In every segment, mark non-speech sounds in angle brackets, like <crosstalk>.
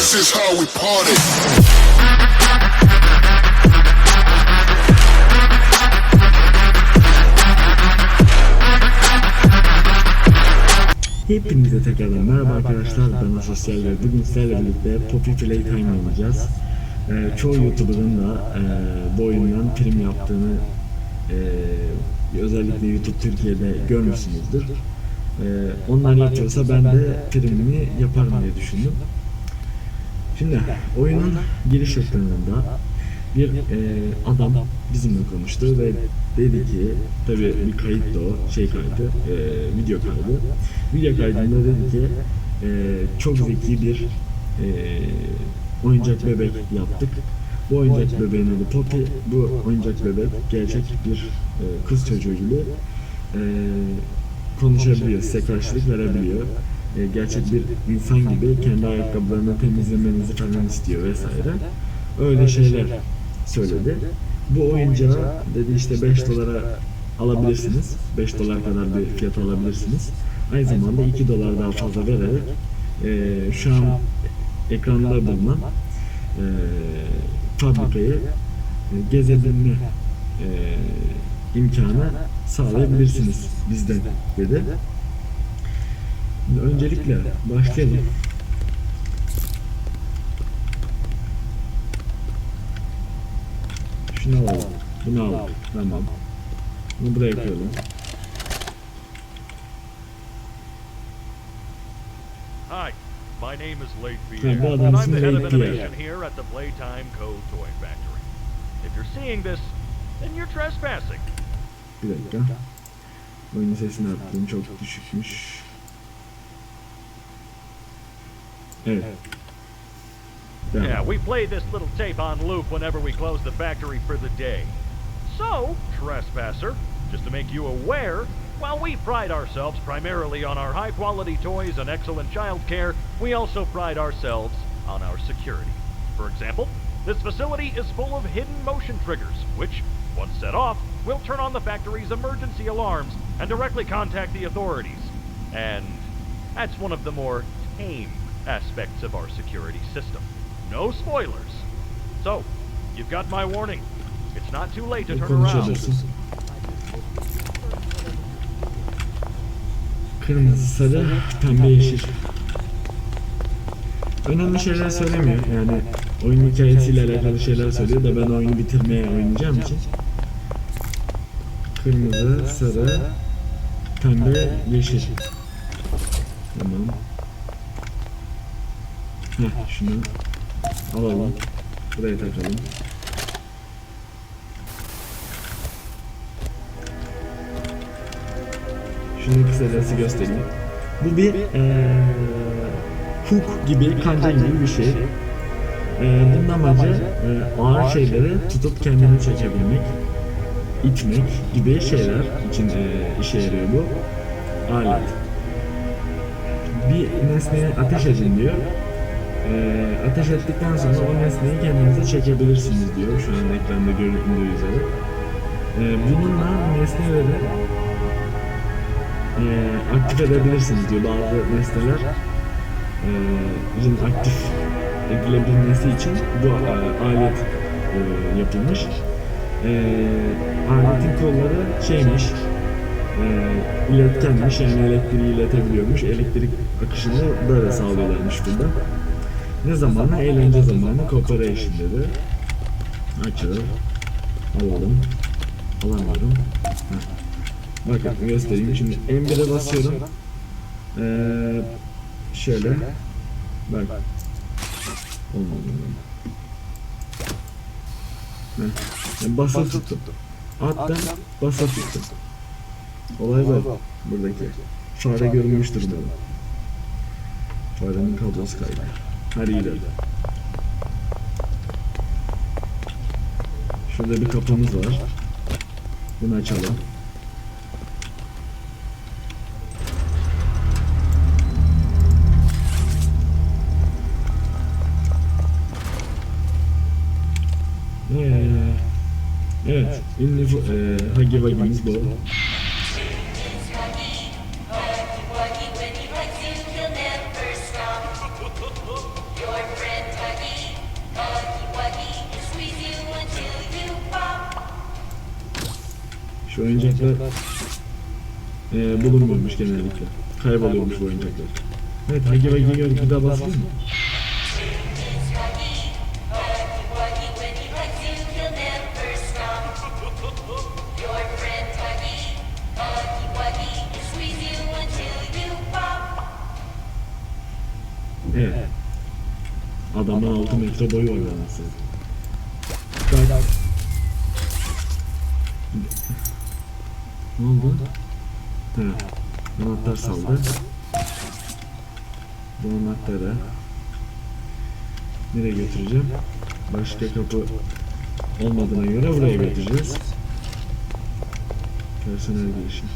This is how we party. Hepinize tekrardan merhaba arkadaşlar ben Asosyal ve bugün sizlerle birlikte Poppy Playtime oynayacağız. Ee, çoğu YouTuber'ın da e, bu oyundan prim yaptığını e, özellikle YouTube Türkiye'de görmüşsünüzdür. E, onlar yapıyorsa ben de primini yaparım diye düşündüm. Şimdi oyunun giriş ekranında bir e, adam bizimle konuştu ve dedi ki tabi bir kayıt da o şey kaydı e, video kaydı. video kaydında dedi ki e, çok zeki bir e, oyuncak bebek yaptık. bu oyuncak bebeğin adı Poppy. Bu oyuncak bebek gerçek bir e, kız çocuğu gibi e, konuşabiliyor size karşılık verebiliyor e, gerçek bir insan gibi kendi ayakkabılarını temizlemenizi falan istiyor vesaire öyle şeyler söyledi. Bu oyuncağı dedi işte 5 dolara alabilirsiniz. 5 dolar kadar bir fiyat alabilirsiniz. Aynı zamanda 2 dolar daha fazla vererek e, şu an ekranda bulunan e, fabrikayı e, gezebilme e, imkanı sağlayabilirsiniz bizden dedi. Şimdi öncelikle başlayalım. Şunu alalım. Bunu alalım. Tamam. Bunu buraya koyalım. Hi, my name is Late bu Pierre, adam and I'm the head of innovation here at the Playtime Co. Toy Factory. If you're seeing this, then you're trespassing. Bir dakika. Oyunun sesini arttırdım. Çok düşükmüş. Hmm. Evet. Devam. Yeah, we play this little tape on loop whenever we close the factory for the day. So, trespasser, just to make you aware, while we pride ourselves primarily on our high quality toys and excellent child care, we also pride ourselves on our security. For example, this facility is full of hidden motion triggers, which, once set off, will turn on the factory's emergency alarms and directly contact the authorities. And that's one of the more tame aspects of our security system. No spoilers. So, you've got my warning. It's not too late to turn around. Kırmızı, sarı, pembe, yeşil. Önemli şeyler söylemiyor. Yani oyun hikayesiyle alakalı şeyler söylüyor da ben oyunu bitirmeye oynayacağım için. Kırmızı, sarı, pembe, yeşil. Tamam. Heh, şunu alalım. Buraya takalım. Şunu kısacası göstereyim. Bu bir eee hook gibi, kanca gibi bir şey. Eee bunun amacı eee, ağır şeyleri tutup kendini çekebilmek, itmek gibi şeyler için eee, işe yarıyor bu alet. Bir nesneye ateş edin diyor. Eee, ateş ettikten sonra o nesneyi kendinize çekebilirsiniz diyor şu an ekranda göründüğü üzere. Eee bununla nesneleri e, aktif edebilirsiniz diyor bazı nesneler e, aktif edilebilmesi için bu e, alet e, yapılmış. E, aletin kolları şeymiş e, iletkenmiş yani elektriği iletebiliyormuş. Elektrik akışını böyle sağlıyorlarmış burada. Ne zamanla? Eğlence zamanı cooperation dedi. Açalım. Alalım. Alamıyorum. Heh. Bakın göstereyim. Şimdi M1'e basıyorum. Ee, şöyle. Bak. Olmadı. Yani basa tuttum. Attım. Basa tuttum. Olay bu. Buradaki. Fare görünmüştür böyle. Farenin kablosu kaydı. Hadi gidelim. Şurada bir kapımız var. Bunu açalım. Ee, evet, ünlü e, Hagi Wagi'miz bu. Oyuncaklar e, bulunmuyormuş genellikle. Kayboluyormuş bu oyuncaklar. Evet Hagi Vagi gör bir daha basayım mı? Evet. Adamın 6 metre boyu var anasını. Kalk. Ne oldu? He. Anahtar saldı. Bu anahtarı nereye götüreceğim? Başka kapı olmadığına göre buraya götüreceğiz. Personel girişim.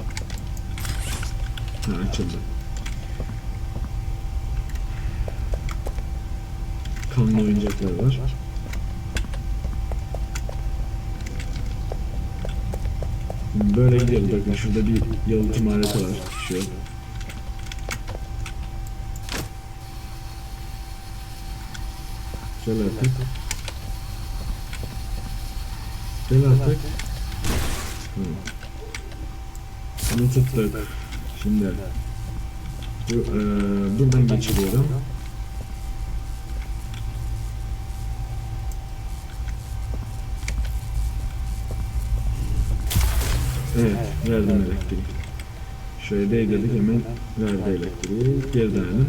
Ha açıldı. Kanlı oyuncaklar var. Böyle gidiyoruz. Bakın şurada bir yalıtım aleti var. Şu. Gel artık. Gel artık. Bunu tuttuk. Şimdi bu, eee, buradan geçiriyorum. Evet, verdim elektriği. Şöyle değdirdik hemen verdi elektriği. Geri dönelim.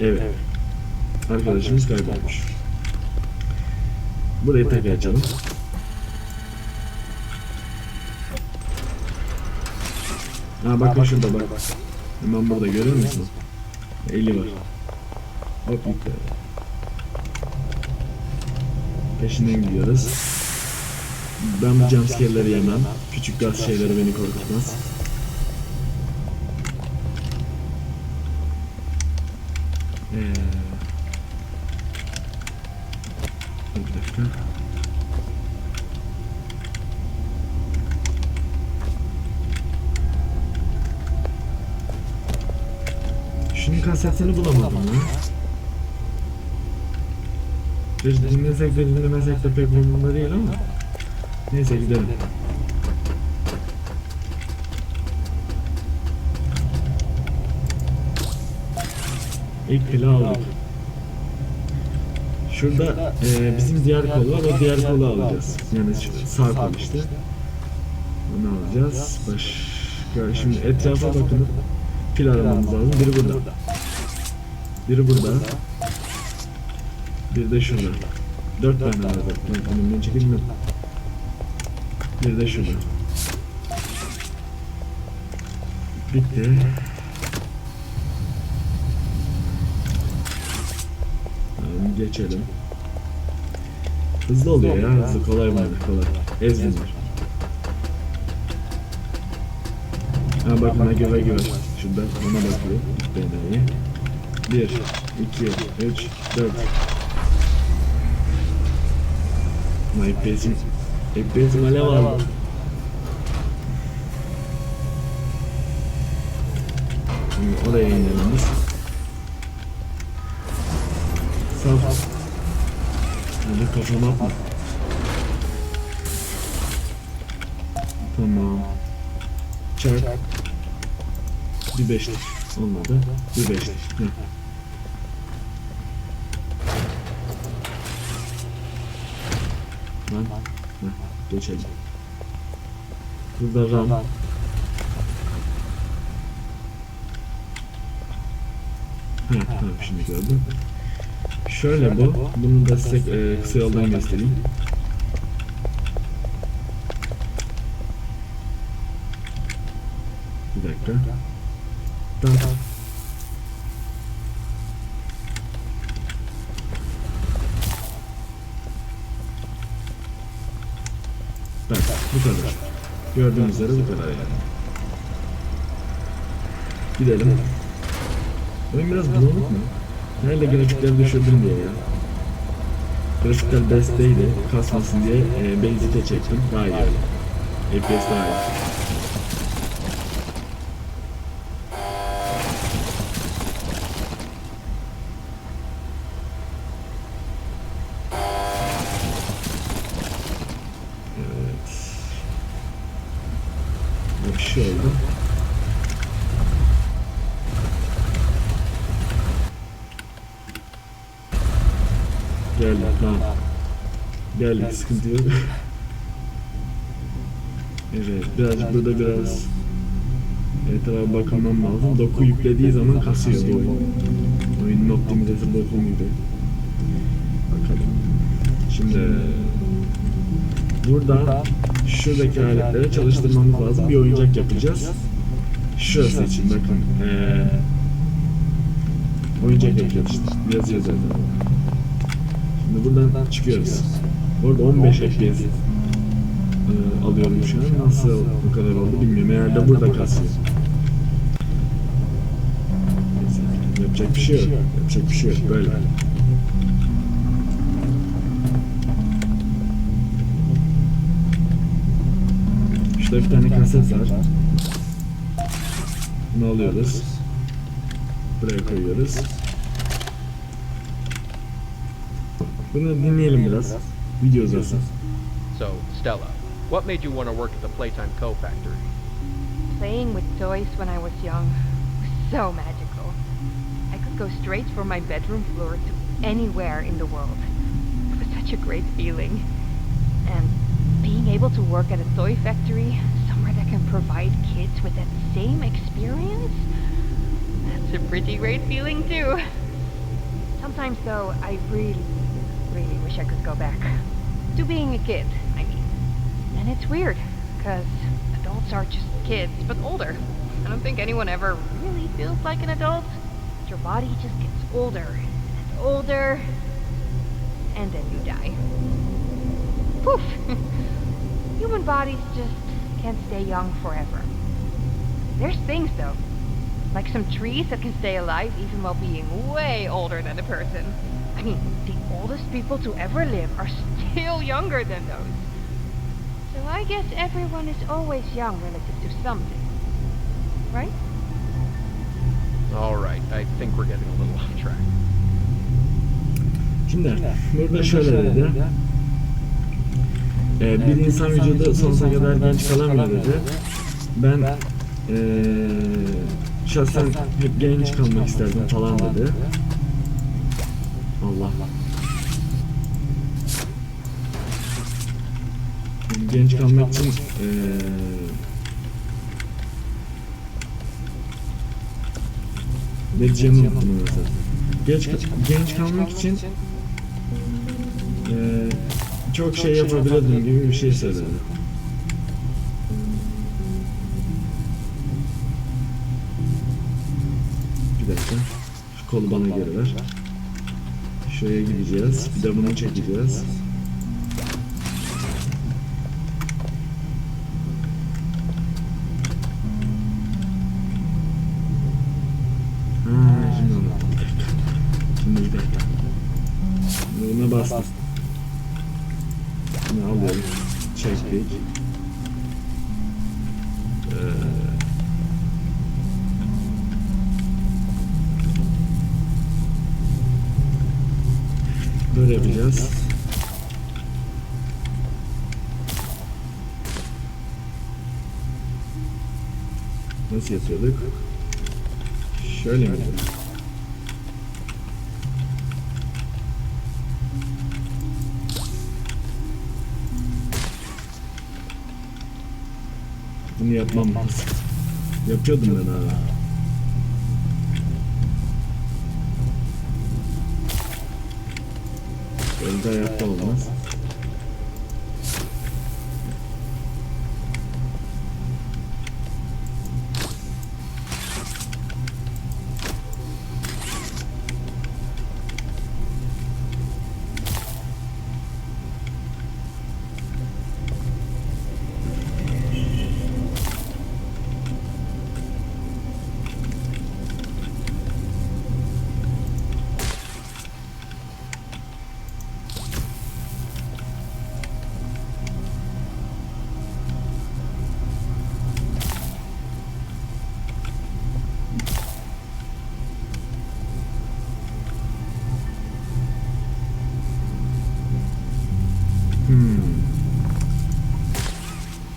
Evet. Arkadaşımız kaybolmuş. Burayı tekrar açalım. Ha bakın şurada bak. Hemen burada görüyor musun? Eli var. Hop gitti. Peşinden gidiyoruz. Ben bu jumpscare'leri yemem. Küçük gaz şeyleri beni korkutmaz. Ee, bir dakika. Kasetini bulamadım ya. Biz dinlesek de dinlemesek de pek umurumda değil ama. Neyse gidelim. İlk pili aldık. Şurada e, bizim diğer kol var, o diğer kolu alacağız. Yani sağ kol işte. Onu alacağız. Başka, şimdi etrafa bakın. Pil aramamız lazım. Biri burada. Biri burada. Bir de şurada. Dört tane var bak. Ben önümden çekeyim mi? Bir de şurada. Bitti. Tamam geçelim. Hızlı oluyor ya hızlı kolay mı kolay. Ezdim var. Ha bakın ha göre göre. Şurada ona bakıyor. Bedeyi. Bir, iki, üç, dört. Ama FPS'im FPS'im alev aldı. Şimdi oraya inelim biz. Saf. Hadi kafama atma. Tamam. Çarp. Bir beşlik. Olmadı. Bir. Heh. Lan. Geçelim. Burada ram. Heh, tamam şimdi gördüm. Şöyle bu. Bunu da size e, kısa yoldan göstereyim. Bir dakika. Tamam. Bak bu kadar. Gördüğünüz üzere bu kadar yani. Gidelim. Oyun biraz bulanık mı? Nerede grafikleri düşürdüm diye ya. Grafikler besteydi. Kasmasın diye e, Basic'e çektim. Daha iyi. FPS daha iyi. Geldik sıkıntı yok. evet birazcık burada biraz etrafa bakmam lazım. Doku yüklediği zaman kasıyor bu oyun. Oyunun optimizesi bokun gibi. Bakalım. Şimdi burada şuradaki aletleri çalıştırmamız lazım. Bir oyuncak yapacağız. Şurası için bakın. Ee, oyuncak yapacağız işte. Yazıyor zaten. Şimdi buradan çıkıyoruz. Orada 15 FPS e, alıyorum şu an. Nasıl bu kadar oldu bilmiyorum. Eğer de burada kasıyor. Yapacak bir şey yok. Yapacak bir şey yok. Böyle. Şurada bir tane kaset var. Bunu alıyoruz. Buraya koyuyoruz. Bunu dinleyelim biraz. Video uzasın. So, Stella, what made you want to work at the Playtime Co. factory? Playing with toys when I was young was so magical. I could go straight from my bedroom floor to anywhere in the world. It was such a great feeling. And being able to work at a toy factory, somewhere that can provide kids with that same experience, that's a pretty great feeling too. Sometimes though, I really, really wish I could go back. To being a kid, I mean. And it's weird, because adults are just kids, but older. I don't think anyone ever really feels like an adult. Your body just gets older and older, and then you die. Poof! <laughs> Human bodies just can't stay young forever. There's things, though, like some trees that can stay alive even while being way older than a person. I mean, the oldest people to ever live are still <laughs> younger than those. So I guess everyone is always young relative to something. Right? All right, I think we're getting a little <laughs> off track. Şimdi burada şöyle dedi. Ee, bir insan vücudu sonsuza kadar genç kalamıyor dedi. Ben ee, şahsen hep genç kalmak isterdim falan dedi. Allah. Genç kalmak için ee, ne diyeceğimi unuttum mesela. Genç, genç kalmak için ee, çok şey yapabilirdim gibi bir şey söyledi. Bir dakika. Şu kolu bana geri ver. Şuraya gideceğiz. Bir de bunu çekeceğiz. Bastım. Şimdi alıyorum. Çektik. Ee, yapacağız. Nasıl yapıyorduk? Şöyle mi? Bunu yapmam lazım. Yapıyordum ben. Böyle de hayatta olmaz.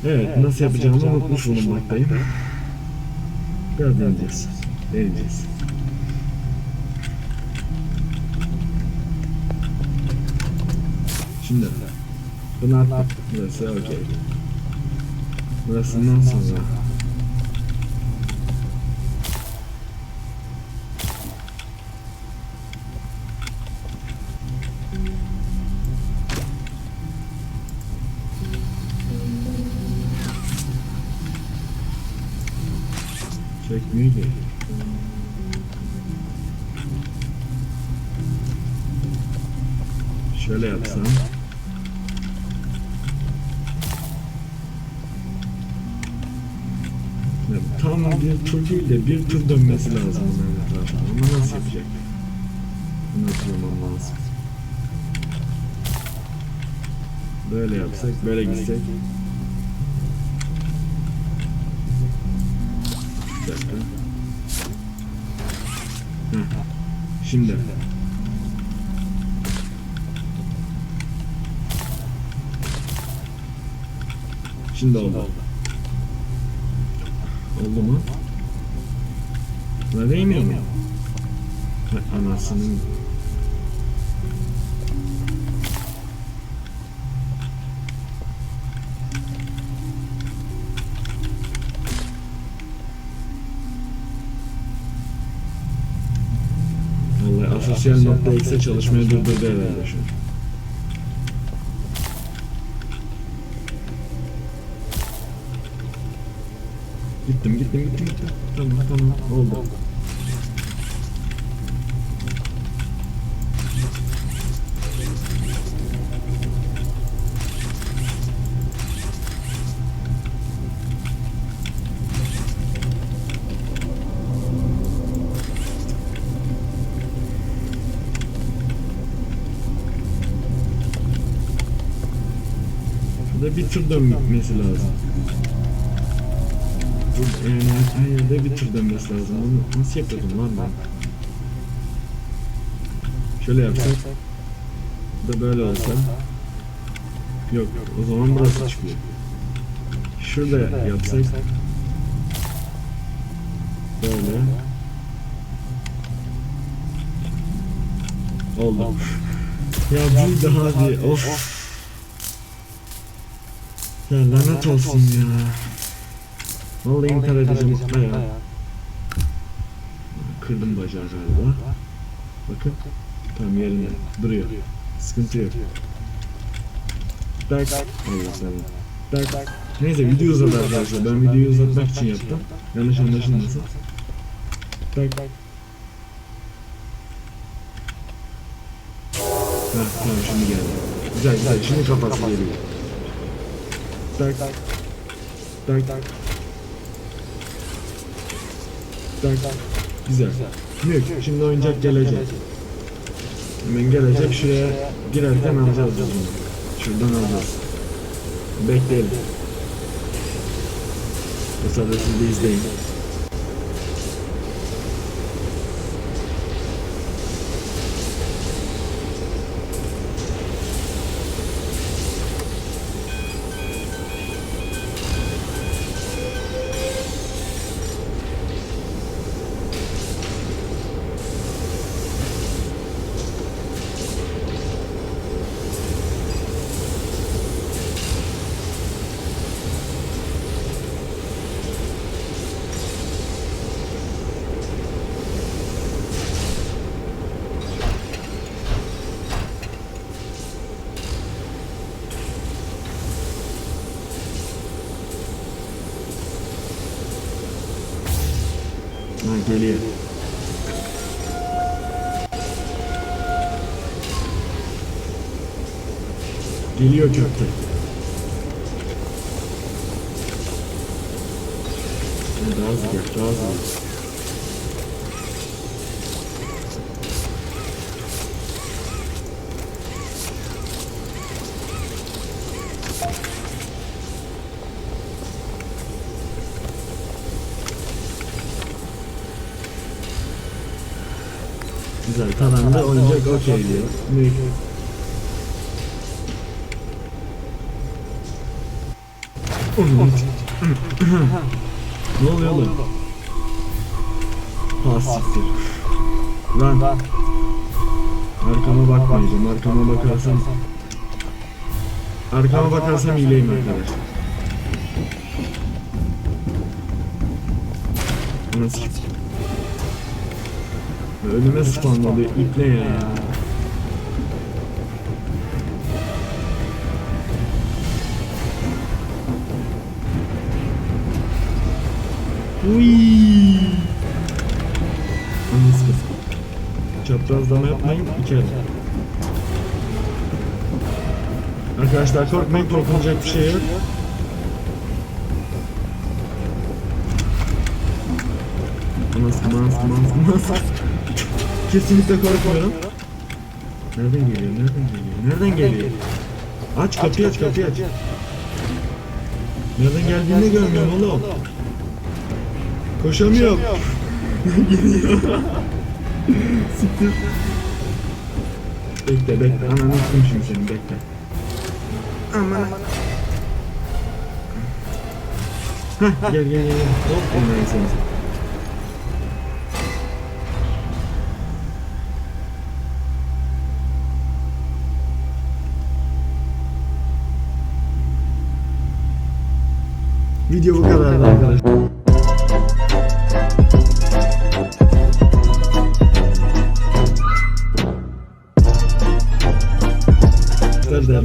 Evet nasıl yapacağımı unutmuş bulunmaktayım. Biraz deneyeceğiz. Deneyeceğiz. Şimdi bunu attık. Burası okey. Burasından sonra çekmiyor ki. Şöyle yapsam. Ya, tam bir tur değil de bir tur dönmesi lazım bunların etrafında. Ama nasıl yapacak? Bunu hatırlamam lazım. Böyle yapsak, böyle gitsek. Şimdi. Şimdi oldu. Oldu mu? Buna değmiyor mu? Anasının... Asosyal nokta X'e çalışmayı durdurdu herhalde an. Gittim gittim gittim gittim. Tamam tamam oldu. Şurada bir tur dönmesi lazım. Bu yani her yerde bir tur dönmesi lazım. Bunu nasıl yapıyordum lan ben? Şöyle yapsak. Da böyle olsa. Yok o zaman burası çıkıyor. Şurada yapsak. Böyle. Oldu. Ya bir daha bir of. Ya lanet olsun ya. Vallahi intihar edeceğim mutlu ya. Kırdım bacağı galiba. Bakın. Tam yerinde. Duruyor. Sıkıntı yok. Tak. Allah sana. Tak. Neyse video uzadı arkadaşlar. Ben videoyu uzatmak için yaptım. Yanlış anlaşılmasın. Tak. Heh, tamam şimdi geldi. Güzel güzel. Şimdi kafası geliyor. Tak. Tak. Tak. Tak. Güzel. Mük. Şimdi oyuncak gelecek. Hemen gelecek. Şuraya girerken alacağız bunu. Şuradan alacağız. Bekleyelim. De izleyin. Geliyor. Şimdi Daha hızlı gel, daha. Güzel, tamam da oyuncak okey diyor. Mük. Ne oluyor oğlum? Ha siktir. Lan. Arkama bakmayacağım. Arkama bakarsam Arkama bakarsam iyileyim arkadaşlar. Nasıl? Önüme spawnladı. İp ne ya? Uy. Çaprazlama yapmayın. İçeri. Arkadaşlar korkmayın korkulacak bir şey yok. Mask mask mask mask. Kesinlikle korkmuyorum. Nereden geliyor? Nereden geliyor? Nereden geliyor? Aç kapıyı aç kapıyı aç. Nereden geldiğini görmüyorum oğlum. Koşamıyorum. Geliyor. Siktir. Bekle bekle. Ananı tuttum şimdi seni bekle. Aman. Hah gel gel gel. gel. Hop ondan seni. Video bu kadardı arkadaşlar.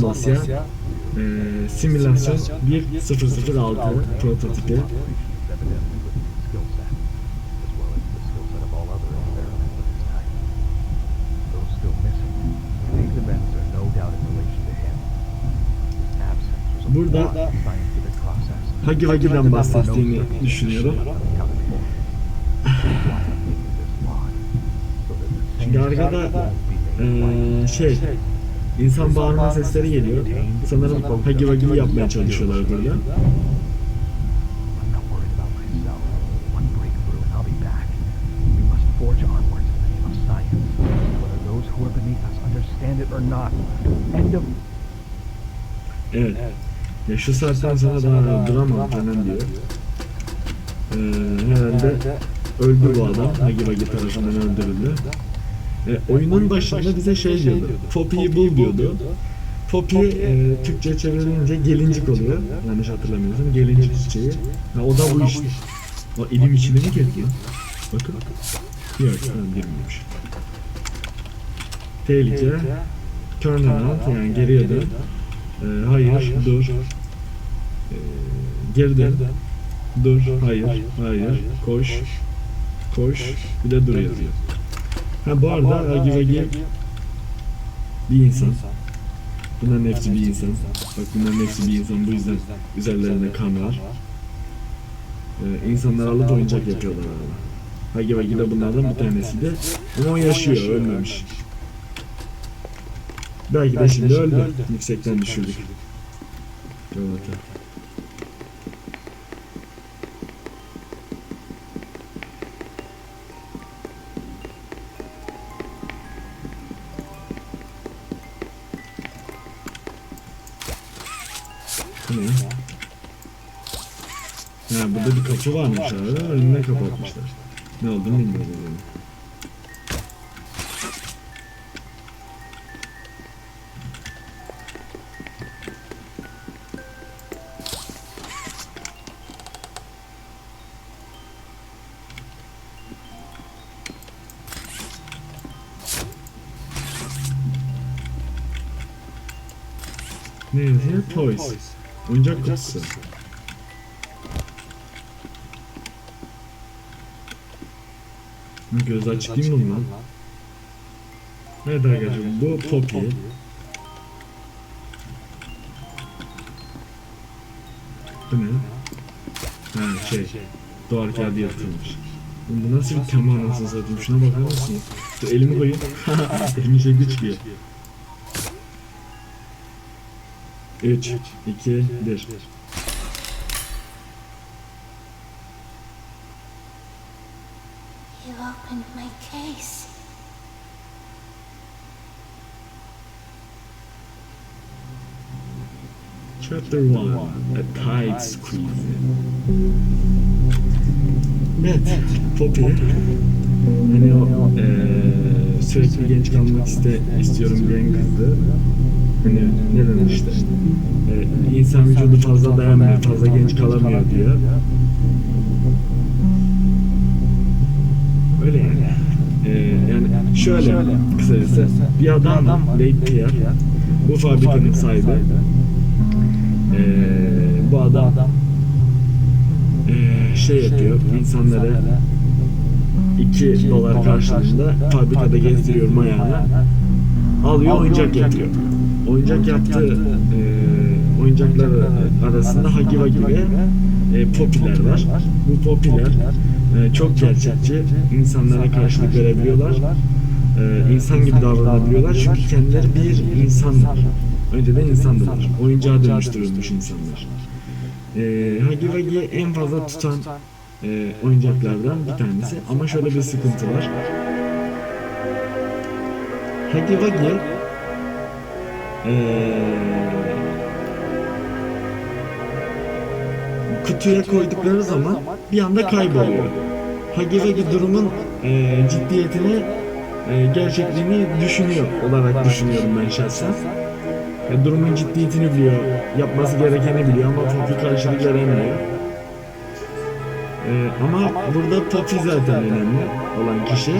To him. His absence was a Burada. Hagi Vagi'den bahsettiğini düşünüyorum. Made eee şey insan bağırma sesleri geliyor. Sanırım Hagi Vagi'yi yapmaya çalışıyorlar burada. Evet. Ya şu saatten sonra daha duramam falan diyor. Ee, herhalde öldü bu adam. Hagi Vagi tarafından öldürüldü. E, oyunun başında bize şey diyordu. Poppy'yi bul diyordu. Poppy e, Türkçe çevrilince gelincik oluyor. Yanlış hatırlamıyorsam. Gelincik çiçeği. Ha, o da bu işte. O elim içine mi girdi? Bakın. Yok tamam girmemiş. Tehlike. Turn around yani geriye dön. Ee, hayır, dur. Geri dön. Dur, hayır, hayır, koş, koş, bir de dur yazıyor. Ha bu arada Agi Vagi bir insan. Bunların hepsi bir insan. Bak bunların hepsi bir insan. Bu yüzden üzerlerinde kan var. Ee, insanlar alıp oyuncak yapıyorlar arada. Hagi Vagi de bunlardan bir tanesiydi. Ama o yaşıyor, ölmemiş. Belki de şimdi öldü. Yüksekten düşürdük. Evet. Bu? Ha burada bir kapı varmış abi. Önüne kapatmışlar. Ne olduğunu bilmiyorum. Yani. Ne yazıyor? Toys. Oyuncak kutusu. Göz açık değil mi bunun? Evet arkadaşlar bu Poppy. Bu ne? Ha şey. Doğar kağıdı yatırılmış. Bu nasıl bir tema anasını satayım? Şuna bakar mısınız? Dur elimi koyayım. <laughs> Elimi şey güç 3, 2, 1. You opened my case. Chapter 1 A Tide Squeeze Evet, Poppy Hani o eee sürekli genç kalmak iste, istiyorum diyen kızdı Hani neden işte eee, insan vücudu fazla dayanmıyor, fazla genç kalamıyor diyor. Öyle yani. Eee, yani. Şöyle kısacası bir adam Pierre bu fabrikanın sahibi ee, bu adam ee, şey yapıyor insanları 2 dolar karşılığında fabrikada gezdiriyor ayağına alıyor oyuncak yapıyor oyuncak yaptığı ee, oyuncaklar arasında Hagi Wagi ve e, Popiler var. bu Popiler e, çok gerçekçi insanlara karşılık verebiliyorlar. e, insan gibi davranabiliyorlar. çünkü kendileri bir insanlar. önceden insandılar oyuncağa dönüştürülmüş insanlar. e, Hagi Wagi en fazla tutan e, oyuncaklardan bir tanesi. ama şöyle bir sıkıntı var. Hagi Wagi e, kutuya koydukları zaman bir anda kayboluyor. Hagi Wagi durumun e, ciddiyetini e, gerçekliğini düşünüyor olarak düşünüyorum ben şahsen. E, durumun ciddiyetini biliyor, yapması gerekeni biliyor ama Poppy karşılık veremiyor. E, ama burada Poppy zaten önemli olan kişi.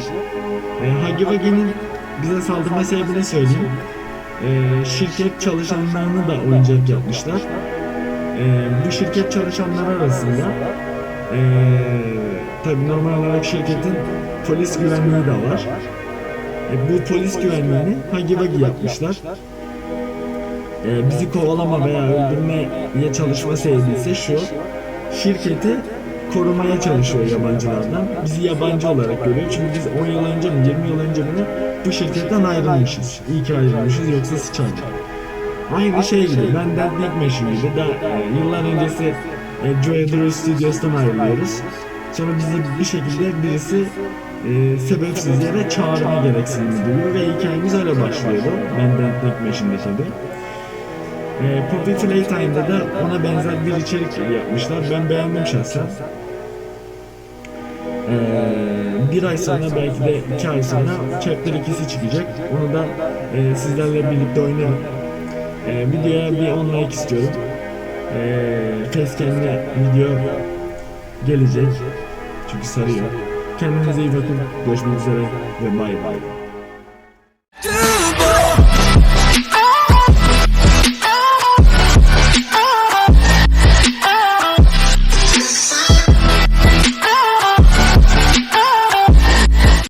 E, Hagi Wagi'nin bize saldırma sebebini söyleyeyim. E, şirket çalışanlarını da oyuncak yapmışlar. E, bu şirket çalışanları arasında e, tabi normal olarak şirketin polis güvenliği de var. E, bu polis güvenliğini Hagi Wagi yapmışlar. E, bizi kovalama veya öldürmeye çalışma ise şu. Şirketi korumaya çalışıyor yabancılardan. Bizi yabancı olarak görüyor. Çünkü biz 10 yıl önce mi 20 yıl önce mi bu şirketten ayrılmışız. İyi ki ayrılmışız yoksa sıçardık. Aynı şey gibi. Ben Dead Big Machine gibi. Da, e, yıllar öncesi e, Joy Drew Studios'tan ayrılıyoruz. Sonra bizi bir şekilde birisi e, sebepsiz yere çağırma gereksinimi duyuyor ve hikayemiz öyle başlıyordu. Ben Dead Big Machine'de tabii. E, Poppy Playtime'da da ona benzer bir içerik yapmışlar. Ben beğendim şahsen. E, bir ay sonra belki de iki ay sonra Chapter 2'si çıkacak. Onu da e, sizlerle birlikte oynarım. E, videoya bir 10 like istiyorum. E, facecam'le video gelecek. Çünkü sarıyor. Kendinize iyi bakın. Görüşmek üzere ve bay bay.